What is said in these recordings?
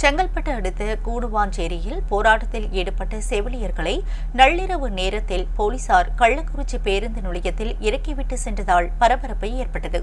செங்கல்பட்டு அடுத்த கூடுவாஞ்சேரியில் போராட்டத்தில் ஈடுபட்ட செவிலியர்களை நள்ளிரவு நேரத்தில் போலீசார் கள்ளக்குறிச்சி பேருந்து நிலையத்தில் இறக்கிவிட்டு சென்றதால் பரபரப்பு ஏற்பட்டது.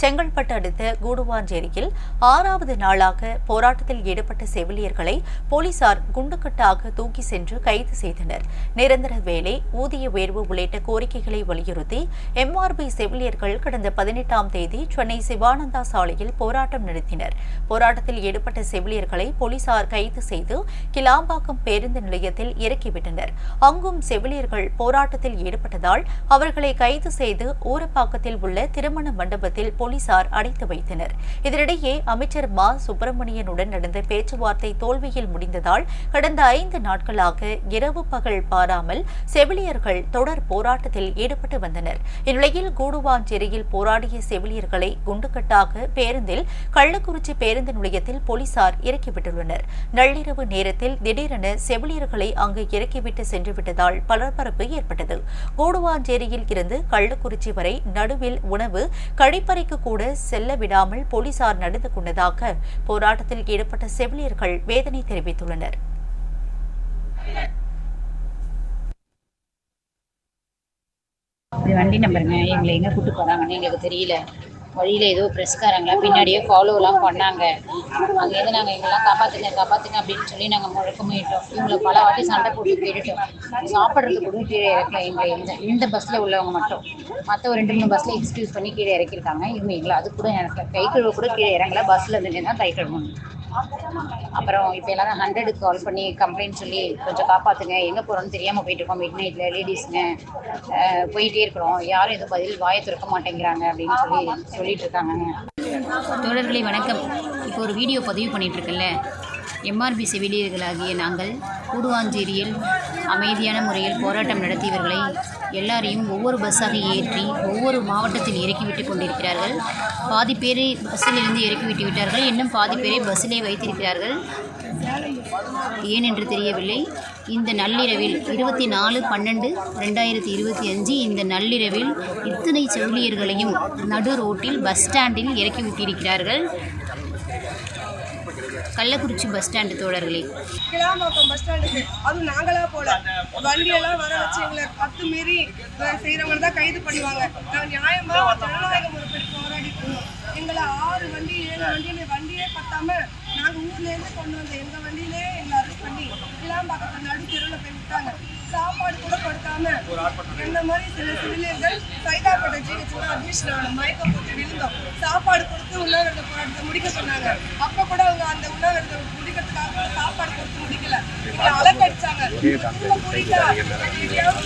செங்கல்பட்டு அடுத்த கூடுவாஞ்சேரியில் ஆறாவது நாளாக போராட்டத்தில் ஈடுபட்ட செவிலியர்களை போலீசார் குண்டுக்கட்டாக தூக்கி சென்று கைது செய்தனர். நிரந்தர வேலை ஊதிய உயர்வு உள்ளிட்ட கோரிக்கைகளை வலியுறுத்தி எம்ஆர்பி செவிலியர்கள் கடந்த பதினெட்டாம் தேதி சென்னை சிவானந்தா சாலையில் போராட்டம் நடத்தினர். போராட்டத்தில் ஈடுபட்ட செவிலியர்களை போலீசார் கைது செய்து கிளாம்பாக்கம் பேருந்து நிலையத்தில் இறக்கிவிட்டனர். அங்கும் செவிலியர்கள் போராட்டத்தில் ஈடுபட்டதால் அவர்களை கைது செய்து ஊரப்பாக்கத்தில் உள்ள திருமண மண்டபத்தில் போலீசார் அடைத்து வைத்தனர். இதனிடையே அமைச்சர் மா. சுப்பிரமணியனுடன் நடந்த பேச்சுவார்த்தை தோல்வியில் முடிந்ததால் கடந்த ஐந்து நாட்களாக இரவு பகல் பாராமல் செவிலியர்கள் தொடர் போராட்டத்தில் ஈடுபட்டு வந்தனர். இந்நிலையில் கூடுவாஞ்சேரியில் போராடிய செவிலியர்களை குண்டுகட்டாக பேருந்தில் கள்ளக்குறிச்சி பேருந்து நிலையத்தில் போலீசார் இறக்கிவிட்டனர். இறக்கிவிட்டுள்ளனர் நள்ளிரவு நேரத்தில் திடீரென செவிலியர்களை அங்கு இறக்கிவிட்டு சென்றுவிட்டதால் பரபரப்பு ஏற்பட்டது. கூடுவாஞ்சேரியில் இருந்து கள்ளக்குறிச்சி வரை நடுவில் உணவு கழிப்பறைக்கு கூட செல்ல விடாமல் போலீசார் நடந்து கொண்டதாக போராட்டத்தில் ஈடுபட்ட செவிலியர்கள் வேதனை தெரிவித்துள்ளனர். வண்டி நம்பருங்க எங்களை எங்கே கூட்டு போறாங்கன்னு எங்களுக்கு தெரியல. வழியில் ஏதோ ப்ரெஸ்காரங்களா பின்னாடியே ஃபாலோலாம் பண்ணாங்க. அங்கேருந்து நாங்கள் எங்கெல்லாம் காப்பாற்றுங்க காப்பாற்றுங்க அப்படின்னு சொல்லி நாங்கள் முழக்கமிட்டோம் இவங்களை பல வாட்டி சண்டை போட்டு கேட்டுட்டோம். சாப்பிட்றது கூட கீழே இறக்கல எங்களை இந்த இந்த பஸ்ஸில் உள்ளவங்க மட்டும். மற்ற ஒரு ரெண்டு மூணு பஸ்ஸில் எக்ஸ்கியூஸ் பண்ணி கீழே இறக்கிருக்காங்க இவங்க எங்களை அது கூட எனக்கு கை கழுவ கூட கீழே இறங்கல. பஸ்ஸில் இருந்து தான் கை கழுவணும். அப்புறம் இப்போ எல்லாரும் ஹண்ட்ரடுக்கு கால் பண்ணி கம்ப்ளைண்ட் சொல்லி கொஞ்சம் காப்பாற்றுங்க எங்கே போகிறோன்னு தெரியாமல் போயிட்டு இருக்கோம். மிட் நைட்டில் லேடிஸுங்க போயிட்டே இருக்கிறோம். யாரும் எதுவும் பதில் வாயை திறக்க மாட்டேங்கிறாங்க அப்படின்னு சொல்லி சொல்லிட்டு இருக்காங்கங்க. தோழர்களே வணக்கம். இப்போ ஒரு வீடியோ பதிவு பண்ணிட்டு இருக்கேன்ல. எம்ஆர்பி செவிலியர்களாகிய நாங்கள் கூடுவாஞ்சேரியில் அமைதியான முறையில் போராட்டம் நடத்தியவர்களை எல்லாரையும் ஒவ்வொரு பஸ்ஸாக ஏற்றி ஒவ்வொரு மாவட்டத்தில் இறக்கிவிட்டு கொண்டிருக்கிறார்கள். பாதி பேரை பஸ்ஸிலிருந்து இறக்கிவிட்டு விட்டார்கள். இன்னும் பாதி பேரை பஸ்ஸிலே வைத்திருக்கிறார்கள். ஏனென்று தெரியவில்லை. இந்த நள்ளிரவில் இருபத்தி நாலு பன்னெண்டு ரெண்டாயிரத்தி இருபத்தி அஞ்சு இந்த நள்ளிரவில் இத்தனை செவிலியர்களையும் நடு ரோட்டில் பஸ் ஸ்டாண்டில் இறக்கி விட்டிருக்கிறார்கள் கள்ளக்குறிச்சி பஸ் ஸ்டாண்டு தோழர்களே. கிளாம்பாக்கம் பஸ் ஸ்டாண்டுக்கு. அதுவும் நாங்களா போல. வண்டியெல்லாம் வர வச்சு எங்களை பத்து மீறி செய்கிறவங்க தான் கைது பண்ணுவாங்க நாங்கள் நியாயமா ஜனநாயகம் ஒரு போராடிட்டு இருந்தோம் எங்களை ஆறு வண்டி ஏழு வண்டியில வண்டியே பத்தாம நாங்கள் ஊர்லேருந்து கொண்டு வந்த எங்கள் வண்டியிலே எங்களை அரெஸ்ட் பண்ணி நடு தெருவில் போய் விட்டாங்க சாப்பாடு கூட கொடுக்காம இந்த மாதிரி சில சிவிலியர்கள் சைதாப்பேட்டை ஜிஹெச்ல அட்மிஷன் மயக்கம் போட்டு விழுந்தோம். சாப்பாடு கொடுத்து உண்ணாவிரத போராட்டத்தை முடிக்க சொன்னாங்க. அப்ப கூட அவங்க அந்த உண்ணாவிரதம் முடிக்கிறதுக்காக கூட சாப்பாடு கொடுத்து முடிக்கல. இங்க அலக்கடிச்சாங்க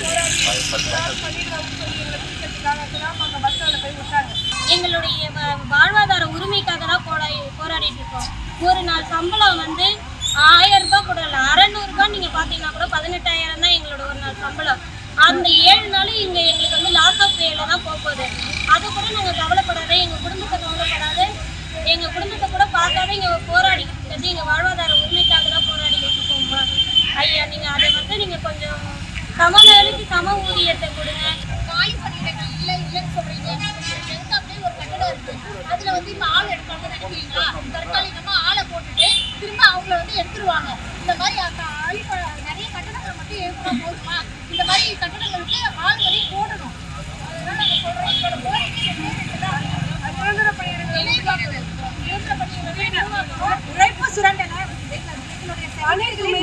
போராடி போய் எங்களுடைய வாழ்வாதார உரிமைக்காக தான் போராடி போராடிட்டு இருக்கோம். ஒரு நாள் சம்பளம் வந்து ஆயிரம் ரூபாய் கூட இல்லை அறநூறுபா நீங்கள் பார்த்தீங்கன்னா கூட பதினெட்டாயிரம் தான் எங்களோட ஒரு நாள் சம்பளம். அந்த ஏழு நாளும் இங்கே எங்களுக்கு வந்து லாஸ் ஆஃப் பேல தான் போகுது அது கூட நாங்கள் கவலைப்படாத எங்கள் குடும்பத்தை கவலைப்படாத. எங்கள் குடும்பத்தை கூட பார்க்காத இங்கே போராடிக்கிட்டு இருக்கிறது எங்கள் வாழ்வாதார உரிமைக்காக தான் போராடிக்கிட்டு இருக்கோம் ஐயா நீங்கள் அதை வந்து நீங்கள் கொஞ்சம் சம வேலைக்கு சம ஊதியத்தை கொடுங்க. காய் பணியிடங்கள் இல்லை இல்லைன்னு சொல்றீங்க. எனக்கு ஒரு கட்டடம் இருக்குது அதுல வந்து இப்ப ஆள் எடுப்பாங்க நினைக்கிறீங்களா தற்காலிகமா ஆளை போட்டுட்டு திரும்ப அவங்கள வந்து எடுத்துருவாங்க. இந்த மாதிரி ஆள் நிறைய கட்டடங்களை மட்டும் எழுப்பினா போதுமா? இந்த மாதிரி போடணும். பணியிடங்கள் நிலைவாழ்வு, நிரந்தர பணியிடங்கள் உழைப்பு சுரண்டனை அனைத்துமே